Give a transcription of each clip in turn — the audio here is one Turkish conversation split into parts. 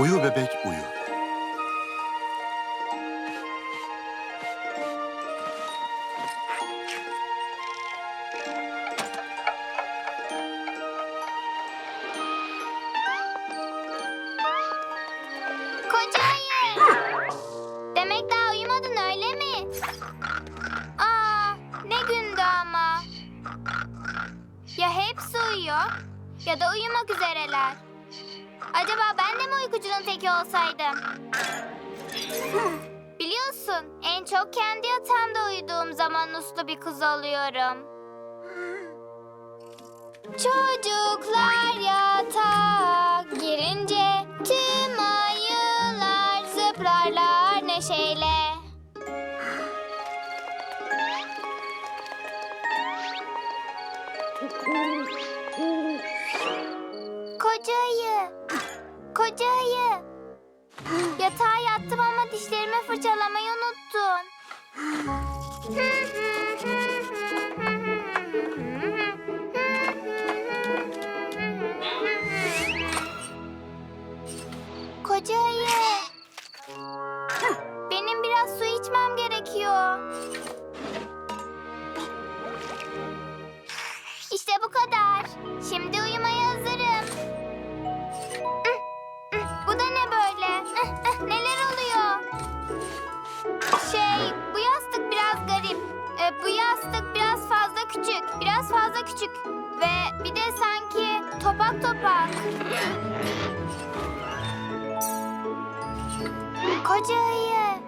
Uyu bebek uyu. Koca ayı. Demek daha uyumadın öyle mi? Aa, ne gündü ama. Ya hepsi uyuyor ya da uyumak üzereler. Acaba ben de mi uykucunun teki olsaydım? Biliyorsun en çok kendi yatağımda uyuduğum zaman uslu bir kız oluyorum. Çocuklar yatağa girince tüm ayılar zıplarlar neşeyle. Koca ayı. Yatağa yattım ama dişlerimi fırçalamayı unuttun. Küçük. Biraz fazla küçük. Ve bir de sanki topak topak. Koca ayı.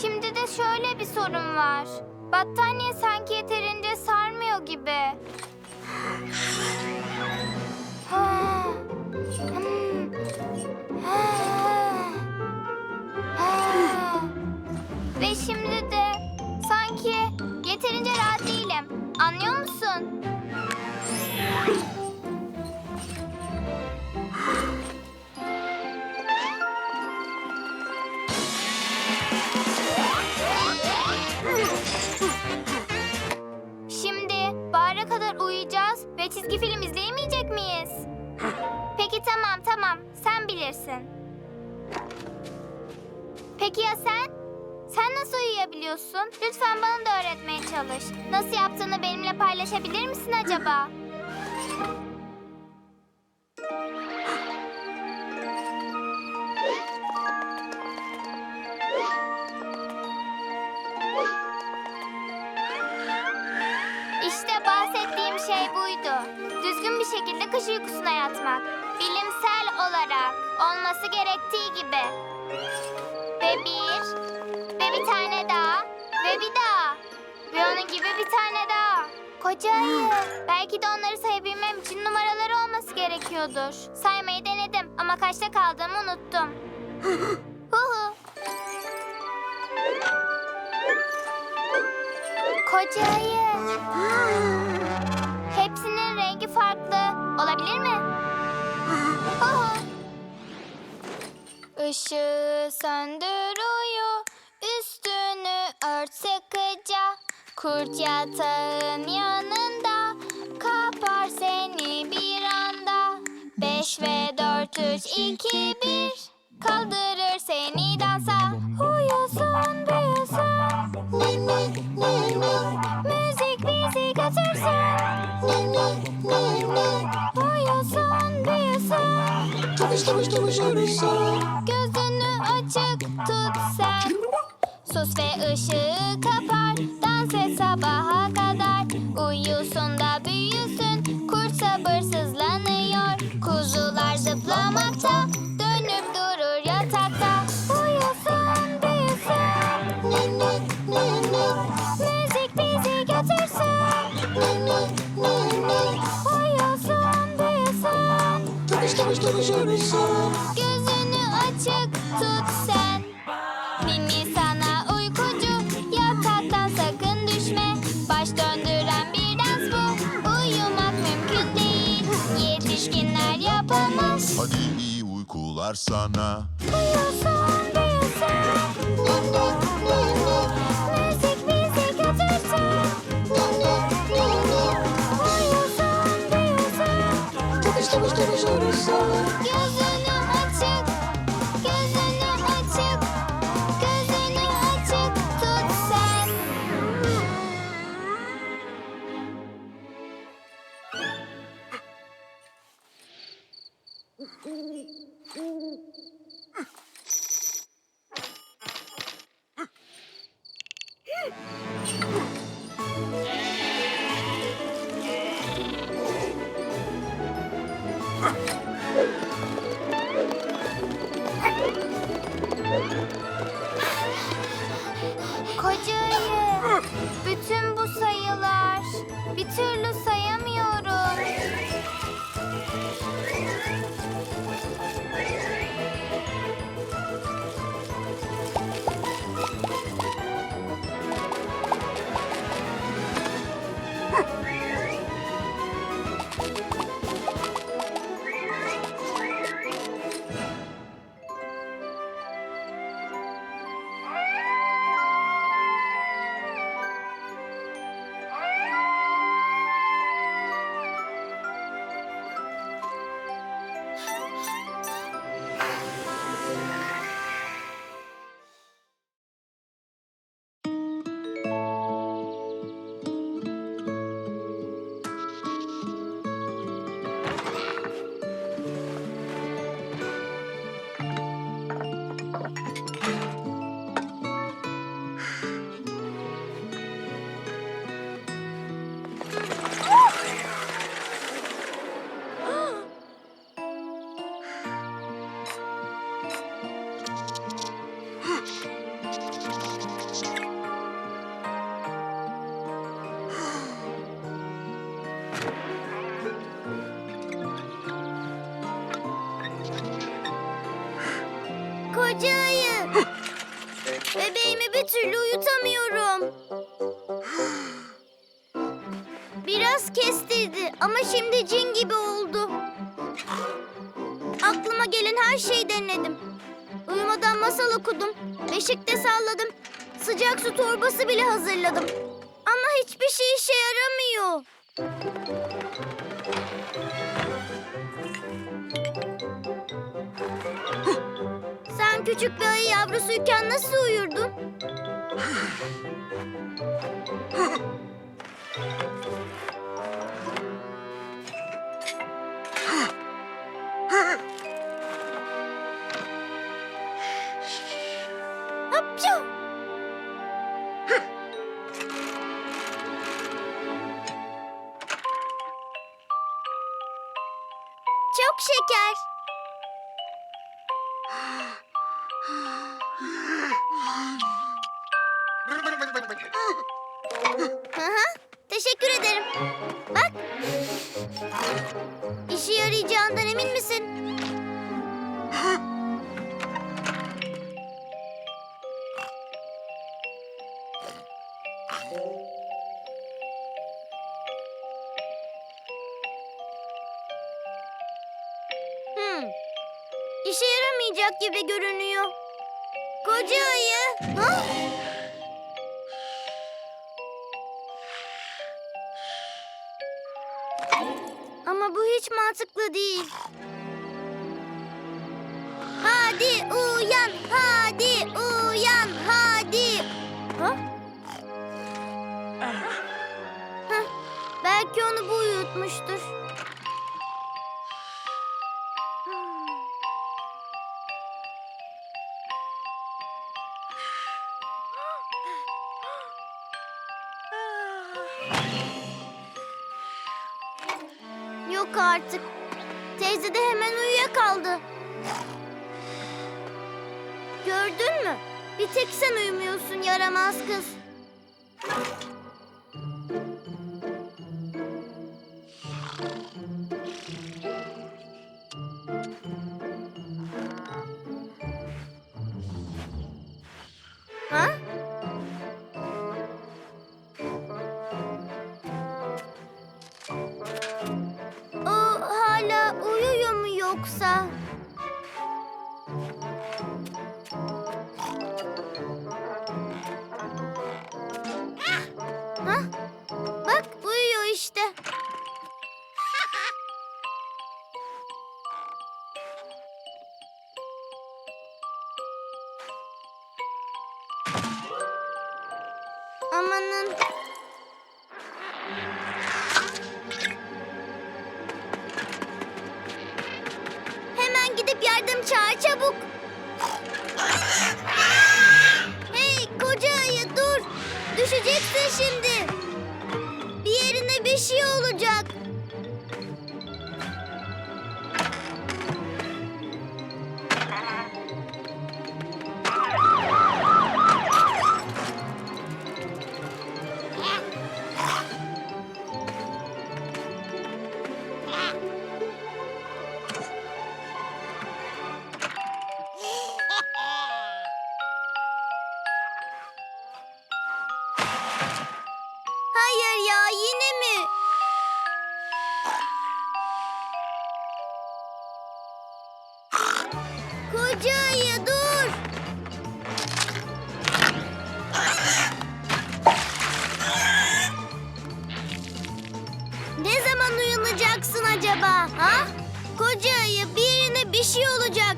Şimdi de şöyle bir sorun var. Battaniye sanki yeterince sarmıyor gibi. Ha. Hmm. İzleyemeyecek miyiz? Peki tamam tamam sen bilirsin. Peki ya sen? Sen nasıl uyuyabiliyorsun? Lütfen bana da öğretmeye çalış. Nasıl yaptığını benimle paylaşabilir misin acaba? Şekilde kış uykusuna yatmak. Bilimsel olarak olması gerektiği gibi. Ve bir, ve bir tane daha, ve bir daha. Ve onun gibi bir tane daha. Koca ayı. Belki de onları sayabilmem için numaraları olması gerekiyordur. Saymayı denedim ama kaçta kaldığımı unuttum. Hu hu. Koca ayı. Rengi farklı. Olabilir mi? Işığı söndür uyu, üstünü ört sıkıca. Kurt yatağın yanında, kapar seni bir anda. Beş ve dört, üç, iki, bir, kaldırır Gözünü açık tut sen. Sus ve ışığı kapar Gözünü açık tut sen. Ninni sana uykucu Yataktan sakın düşme. Baş döndüren bir dans bu Uyumak mümkün değil. Yetişkinler yapamaz. Hadi iyi uykular sana. Uyusun Gözünü açık, gözünü açık, gözünü açık. Ayı. Bebeğimi bir türlü uyutamıyorum. Biraz kestirdi ama şimdi cin gibi oldu. Aklıma gelen her şeyi denedim. Uyumadan masal okudum. Beşikte salladım. Sıcak su torbası bile hazırladım. Ama hiçbir şey işe yaramıyor. Küçük bir ayı yavrusuyken nasıl uyurdun? yaramayacak gibi görünüyor. Koca ayı. Ha? Ama bu hiç mantıklı değil. Hadi uyan, hadi uyan, hadi. Ha? Hah, belki onu bu uyutmuştur. Yok artık. Teyze de hemen uyuyakaldı. Gördün mü? Bir tek sen uyumuyorsun yaramaz kız. Hemen Sahip yardım çağır çabuk. Hey koca ayı dur. Düşeceksin şimdi. Bir yerine bir şey olacak. Ne zaman uyanacaksın acaba? Ha? Koca ayı bir yerine bir şey olacak.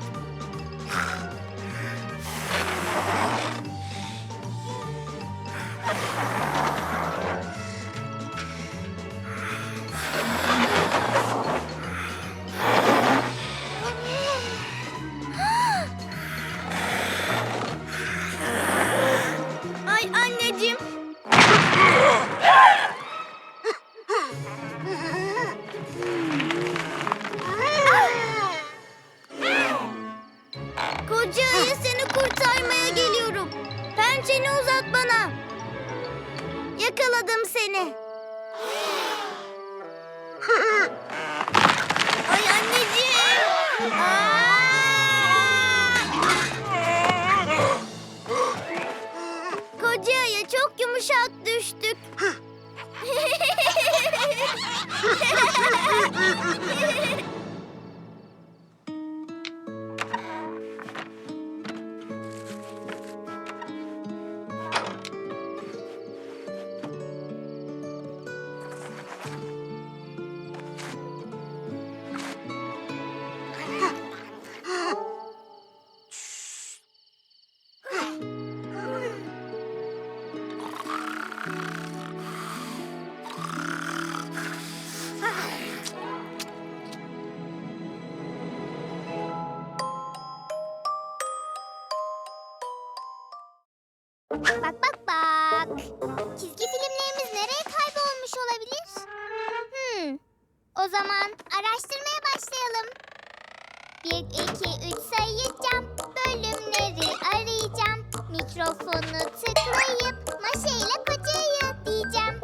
Bak bak bak. Çizgi filmlerimiz nereye kaybolmuş olabilir? Hmm. O zaman araştırmaya başlayalım. Bir, iki, üç sayacağım. Bölümleri arayacağım. Mikrofonu tıklayıp maşayla kocayı diyeceğim.